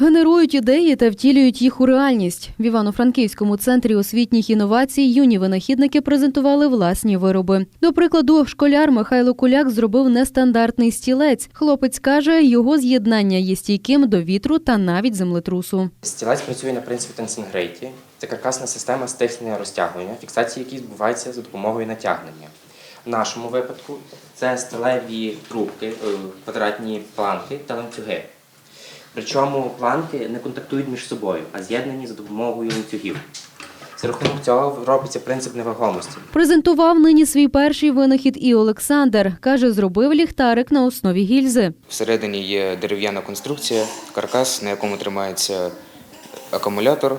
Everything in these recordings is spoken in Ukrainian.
Генерують ідеї та втілюють їх у реальність. В Івано-Франківському центрі освітніх інновацій юні винахідники презентували власні вироби. До прикладу, школяр Михайло Куляк зробив нестандартний стілець. Хлопець каже, його з'єднання є стійким до вітру та навіть землетрусу. Стілець працює на принципі тенсингрейті. Це каркасна система стиснення розтягування, фіксації, які відбуваються за допомогою натягнення. В нашому випадку це сталеві трубки, е, квадратні планки та ланцюги. Причому планки не контактують між собою, а з'єднані за допомогою ланцюгів. За рахунок цього робиться принцип невагомості. Презентував нині свій перший винахід і Олександр. Каже, зробив ліхтарик на основі гільзи. Всередині є дерев'яна конструкція, каркас, на якому тримається акумулятор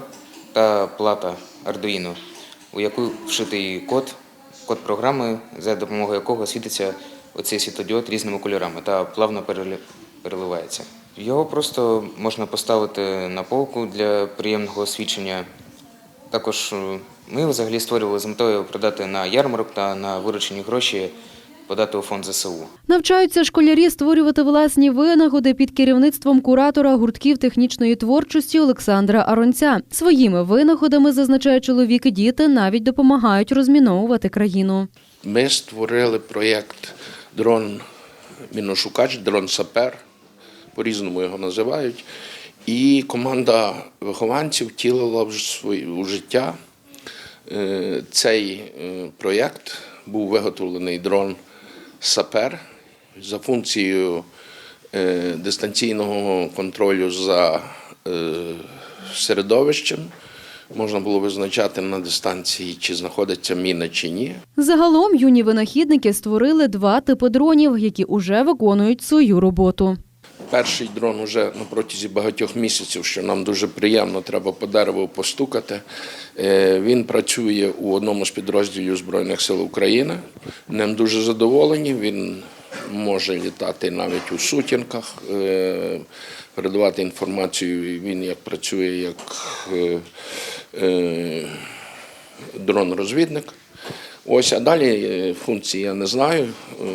та плата Arduino, у яку вшитий код, код програми, за допомогою якого світиться оцей світлодіод різними кольорами та плавно переливається. Його просто можна поставити на полку для приємного освічення. Також е, ми взагалі створювали з метою продати на ярмарок та на виручені гроші подати у фонд ЗСУ. Навчаються школярі створювати власні винагоди під керівництвом куратора гуртків технічної творчості Олександра Аронця. Своїми винаходами, зазначає чоловік, і діти навіть допомагають розміновувати країну. Ми створили проєкт дрон міношукач, дрон сапер, по-різному його називають. І команда вихованців втілила в життя. Е, Цей е, проєкт був виготовлений дрон сапер за функцією е, дистанційного контролю за середовищем. Можна було визначати на дистанції, чи знаходиться міна чи ні. Загалом юні винахідники створили два типи дронів, які уже виконують свою роботу. Перший дрон уже на протязі багатьох місяців, що нам дуже приємно, треба по дереву постукати. Е, Він працює у одному з підрозділів Збройних сил України. Ним дуже задоволені. Він може літати навіть у сутінках, е, передавати інформацію. Він як працює як е, дрон-розвідник. Ось, а далі е, функції я не знаю. Е,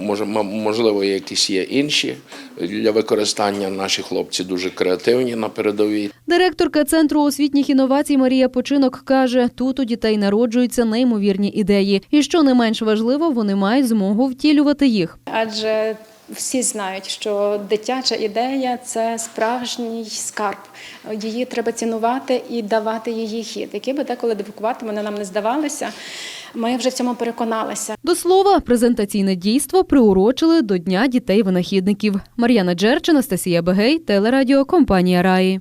Може, можливо, якісь є інші для використання. Наші хлопці дуже креативні на передовій. Директорка центру освітніх інновацій Марія Починок каже, тут у дітей народжуються неймовірні ідеї, і що не менш важливо, вони мають змогу втілювати їх. адже всі знають, що дитяча ідея це справжній скарб. Її треба цінувати і давати її хід. Які би деколи дивакувати вони нам не здавалися. Ми вже в цьому переконалися. До слова, презентаційне дійство приурочили до Дня дітей-винахідників. Мар'яна Джерч, Анастасія Бегей, телерадіо компанія Раї.